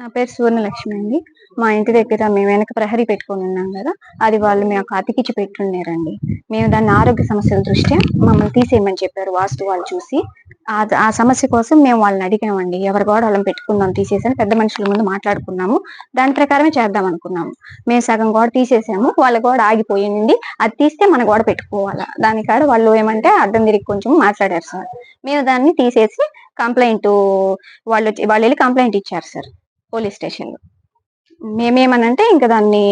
నా పేరు సువర్ణలక్ష్మి అండి. మా ఇంటి దగ్గర మేము వెనక ప్రహరీ పెట్టుకుని ఉన్నాం కదా అది వాళ్ళు మేము అతికిచ్చి పెట్టున్నారండి మేము దాన్ని ఆరోగ్య సమస్యల దృష్ట్యా మమ్మల్ని తీసేయమని చెప్పారు వాస్తు వాళ్ళు చూసి. ఆ సమస్య కోసం మేము వాళ్ళని అడిగామండి. ఎవరి గోడ వాళ్ళని పెట్టుకుందాం తీసేసాను పెద్ద మనుషుల ముందు మాట్లాడుకున్నాము. దాని ప్రకారమే చేద్దాం అనుకున్నాము. మేము సగం గోడ తీసేసాము. వాళ్ళ గోడ ఆగిపోయింది అది తీస్తే మన గోడ పెట్టుకోవాలా? దానికాడ వాళ్ళు ఏమంటే అడ్డం తిరిగి కొంచెం మాట్లాడారు సార్. మేము దాన్ని తీసేసి కంప్లైంట్ వాళ్ళు వాళ్ళు వెళ్ళి కంప్లైంట్ ఇచ్చారు సార్. పోలీస్ స్టేషన్లో మేమేమనంటే ఇంకా దాన్ని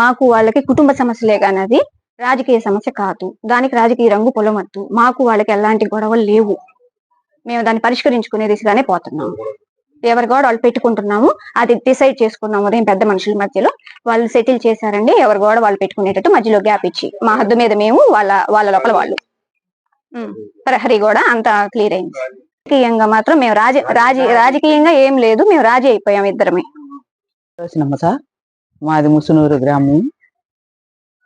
మాకు వాళ్ళకి కుటుంబ సమస్యలే కానీ అది రాజకీయ సమస్య కాదు. దానికి రాజకీయ రంగు పొలమద్దు. మాకు వాళ్ళకి ఎలాంటి గొడవలు లేవు. మేము దాన్ని పరిష్కరించుకునే దిశగానే పోతున్నాము ఎవరి గోడ వాళ్ళు పెట్టుకుంటున్నాము అది డిసైడ్ చేసుకున్నాము ఉదయం పెద్ద మనుషుల మధ్యలో. వాళ్ళు సెటిల్ చేశారండి ఎవరి గోడ వాళ్ళు పెట్టుకునేటట్టు మధ్యలో గ్యాప్ ఇచ్చి. మా హద్దు మీద మేము వాళ్ళ వాళ్ళ లోపల వాళ్ళు. ప్రహరీ కూడా అంత క్లియర్ అయింది. రాజకీయంగా మాత్రం మేము రాజ రాజ రాజకీయంగా ఏం లేదు. మేము రాజీ అయిపోయాం ఇద్దరమే. సార్? మాది ముసునూరు గ్రామం.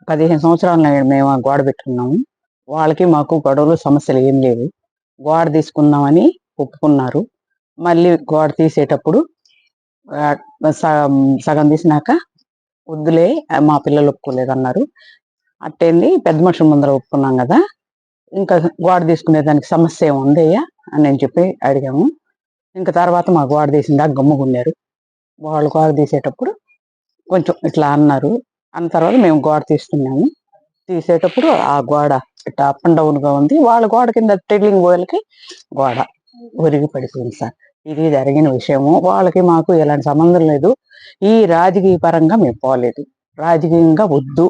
పదిహేను సంవత్సరాలు మేము గోడ పెట్టుకున్నాము. వాళ్ళకి మాకు గొడవలు సమస్యలు ఏం లేవు. గోడ తీసుకుందామని ఒప్పుకున్నారు. మళ్ళీ గోడ తీసేటప్పుడు సగం- సగం తీసినాక వద్దులే మా పిల్లలు ఒప్పుకోలేదు అన్నారు అట్టేంది పెద్ద మనుషుల ముందర ఒప్పుకున్నాం కదా. ఇంకా గోడ తీసుకునే దానికి సమస్య ఏమి ఉందయ్యా అని నేను చెప్పి అడిగాము. ఇంకా తర్వాత మా గోడ తీసిందా గమ్ముకున్నారు వాళ్ళు గోడ తీసేటప్పుడు కొంచెం ఇట్లా అన్నారు. అన్న తర్వాత మేము గోడ తీస్తున్నాము. తీసేటప్పుడు ఆ గోడ ఇట్లా అప్ అండ్ డౌన్గా ఉంది. వాళ్ళ గోడ కింద ట్రిల్లింగ్ గోడలకి గోడ ఒరిగి పడిపోయింది సార్. ఇది జరిగిన విషయము. వాళ్ళకి మాకు ఎలాంటి సంబంధం లేదు. ఈ రాజకీయ పరంగా మేము పోలేదు. రాజకీయంగా వద్దు.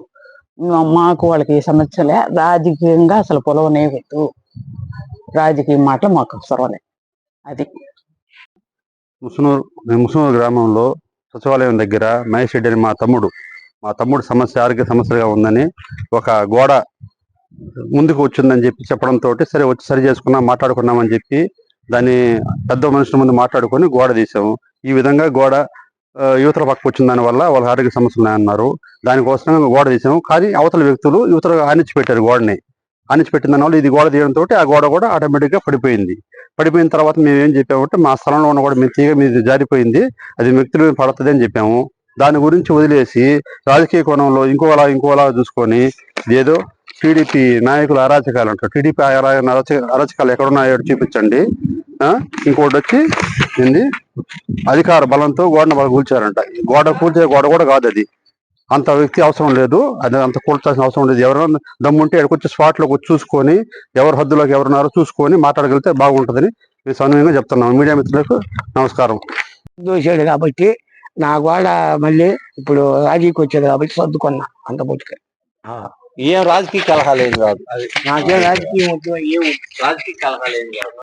మాకు వాళ్ళకి ఏ సమస్యలే రాజకీయంగా అసలు పొలవనే వద్దు రాజకీయ మాటలు మాకు అవసరం అది. ముసునూరు ముసునూరు గ్రామంలో సచివాలయం దగ్గర మహేష్ రెడ్డి అని మా తమ్ముడు మా తమ్ముడు సమస్య ఆరోగ్య సమస్యగా ఉందని ఒక గోడ ముందుకు వచ్చిందని చెప్పి చెప్పడంతో సరే వచ్చి సరి చేసుకున్నాం మాట్లాడుకున్నామని చెప్పి దాన్ని పెద్ద మనుషుల ముందు మాట్లాడుకొని గోడ తీసాము. ఈ విధంగా గోడ యువతల పక్క వచ్చిన దాని వల్ల వాళ్ళ ఆరోగ్య సమస్యలు ఉన్నాయన్నారు. దానికోసం గోడ తీసాము. కానీ అవతల వ్యక్తులు యువతలు ఆనిచ్చి పెట్టారు గోడని. అణిచిపెట్టిన వాళ్ళు దాని వల్ల ఇది గోడ తీయడంతో ఆ గోడ కూడా ఆటోమేటిక్గా పడిపోయింది. పడిపోయిన తర్వాత మేము ఏం చెప్పామంటే మా స్థలంలో ఉన్న కూడా మీ తీగ మీద జారిపోయింది అది వ్యక్తుల మీద పడుతుంది అని చెప్పాము. దాని గురించి వదిలేసి రాజకీయ కోణంలో ఇంకోలా ఇంకోలా చూసుకొని ఏదో టీడీపీ నాయకుల అరాచకాలు అంటారు. టీడీపీ అరాచకాలు ఎక్కడున్నాయో చూపించండి. ఇంకోటి వచ్చి ఏంది? అధికార బలంతో గోడను వాళ్ళు కూల్చారంట గోడ కూల్చే గోడ కూడా కాదు అది అంత వ్యక్తి అవసరం లేదు. అది అంత కూల్చాల్సిన అవసరం లేదు. ఎవరైనా దమ్ముంటే ఇక్కడికి వచ్చి స్పాట్లోకి వచ్చి చూసుకొని ఎవరు హద్దులోకి ఎవరున్నారో చూసుకొని మాట్లాడగలిగితే బాగుంటుందని మీ సమయంగా చెప్తున్నాం మీడియా మిత్రులకు నమస్కారం. దోశాడు కాబట్టి నా గోడ మళ్ళీ ఇప్పుడు రాజీకి వచ్చేది కాబట్టి సర్దుకున్నా అంత పుట్టుక ఏం రాజకీయ కలహాలు ఏం కాదు. నాకేం రాజకీయం ఏం. రాజకీయ కలహాలు ఏం కాదు.